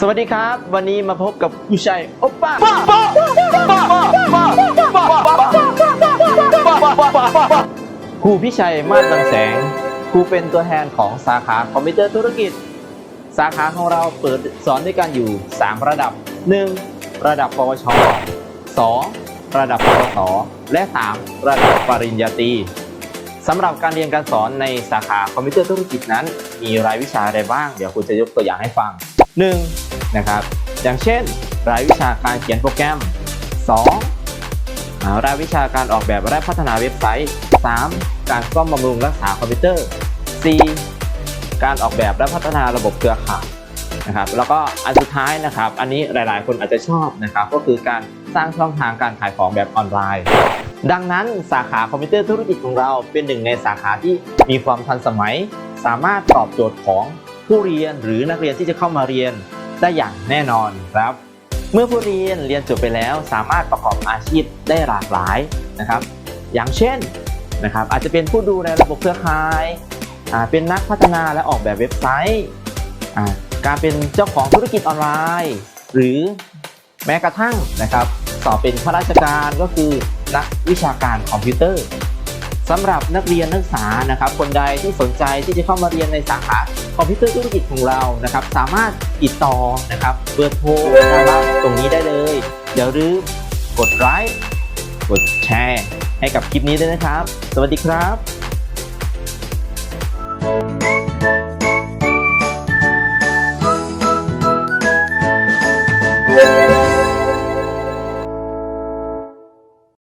สวัสดีครับ วันนี้มาพบกับผู้ชายโอปป้าครูพิชัยมาศบางแสงครูเป็นตัวแทนของสาขาคอมพิวเตอร์ธุรกิจ สาขาของเราเปิดสอนด้วยกันอยู่ 3 ระดับ 1. ระดับปวช 2. ระดับปวสและ 3. ระดับปริญญาตรีสำหรับการเรียนการสอนในสาขาคอมพิวเตอร์ธุรกิจนั้น มีรายวิชาอะไรบ้าง เดี๋ยวครูจะยกตัวอย่างให้ฟัง 1. นะครับ อย่างเช่น รายวิชาการเขียนโปรแกรม 2. อ่ารายวิชาการออกแบบและพัฒนาเว็บไซต์ 3. การซ่อมบำรุงรักษาคอมพิวเตอร์ 4. การออกแบบและพัฒนาระบบเครือข่ายนะครับแล้วก็อันสุดท้ายนะครับ อันนี้หลาย ๆ คนอาจจะชอบนะครับ ก็คือการสร้างช่องทางการขายของแบบออนไลน์ ดังนั้นสาขาคอมพิวเตอร์ธุรกิจของเราเป็นหนึ่งในสาขาที่มีความทันสมัย สามารถตอบโจทย์ของ ผู้เรียนหรือนักเรียนที่จะเข้ามาเรียนได้อย่างแน่นอนครับ เมื่อผู้เรียนเรียนจบไปแล้วสามารถประกอบอาชีพได้หลากหลายนะครับ อย่างเช่นนะครับอาจจะเป็นผู้ดูในระบบเครือข่ายเป็นนักพัฒนาและออกแบบเว็บไซต์ การเป็นเจ้าของธุรกิจออนไลน์ หรือแม้กระทั่งนะครับสอเป็นข้าราชการก็คือนักวิชาการคอมพิวเตอร์ สำหรับนักเรียนนักศึกษานะครับคนใดที่สนใจที่จะเข้ามาเรียนในสาขาคอมพิวเตอร์ธุรกิจของเรานะครับ สามารถติดต่อนะครับเบอร์โทรด้านล่างตรงนี้ได้เลยอย่าลืมกดไลค์กดแชร์ให้กับคลิปนี้ด้วยนะครับ สวัสดีครับ Thank